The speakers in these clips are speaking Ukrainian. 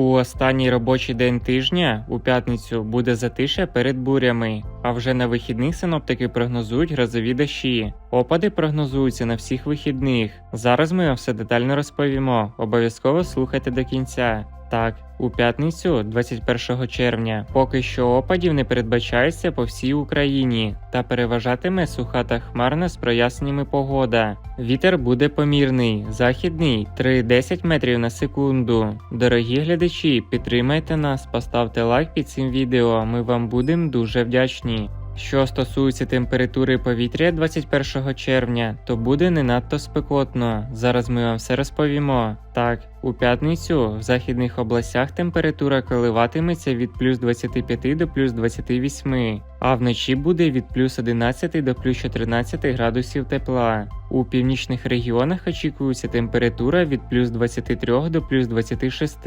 У останній робочий день тижня, у п'ятницю, буде затише перед бурями, а вже на вихідних синоптики прогнозують грозові дощі. Опади прогнозуються на всіх вихідних. Зараз ми вам все детально розповімо. Обов'язково слухайте до кінця. Так, у п'ятницю, 21 червня, поки що опадів не передбачається по всій Україні та переважатиме суха та хмарна з проясненнями погода. Вітер буде помірний, західний 3-10 метрів на секунду. Дорогі глядачі, підтримайте нас, поставте лайк під цим відео. Ми вам будемо дуже вдячні. Що стосується температури повітря 21 червня, то буде не надто спекотно. Зараз ми вам все розповімо. Так, у п'ятницю в західних областях температура коливатиметься від плюс 25 до плюс 28, а вночі буде від плюс 11 до плюс 14 градусів тепла. У північних регіонах очікується температура від плюс 23 до плюс 26.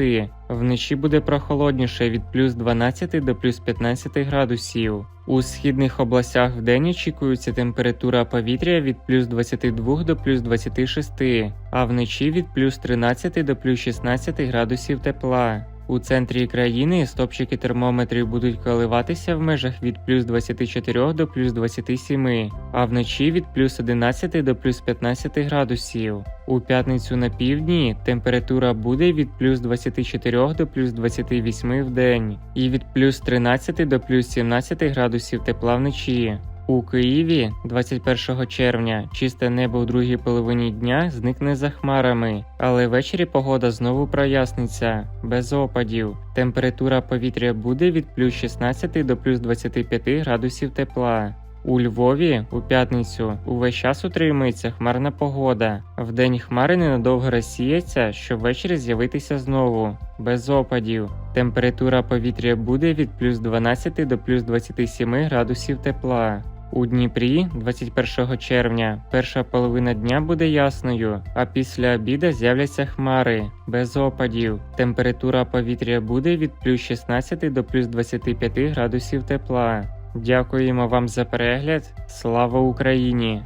Вночі буде прохолодніше від плюс 12 до плюс 15 градусів. У східних областях вдень очікується температура повітря від плюс 22 до плюс 26, а вночі від плюс 13 до плюс 16 градусів тепла. У центрі країни стопчики термометрів будуть коливатися в межах від плюс 24 до плюс 27, а вночі від плюс 11 до плюс 15 градусів. У п'ятницю на півдні температура буде від плюс 24 до плюс 28 в день і від плюс 13 до плюс 17 градусів тепла вночі. У Києві 21 червня чисте небо у другій половині дня зникне за хмарами, але ввечері погода знову проясниться, без опадів. Температура повітря буде від плюс 16 до плюс 25 градусів тепла. У Львові у п'ятницю увесь час утримується хмарна погода. Вдень хмари ненадовго розсіяться, щоб ввечері з'явитися знову, без опадів. Температура повітря буде від плюс 12 до плюс 27 градусів тепла. У Дніпрі 21 червня перша половина дня буде ясною, а після обіда з'являться хмари без опадів. Температура повітря буде від плюс 16 до плюс 25 градусів тепла. Дякуємо вам за перегляд. Слава Україні!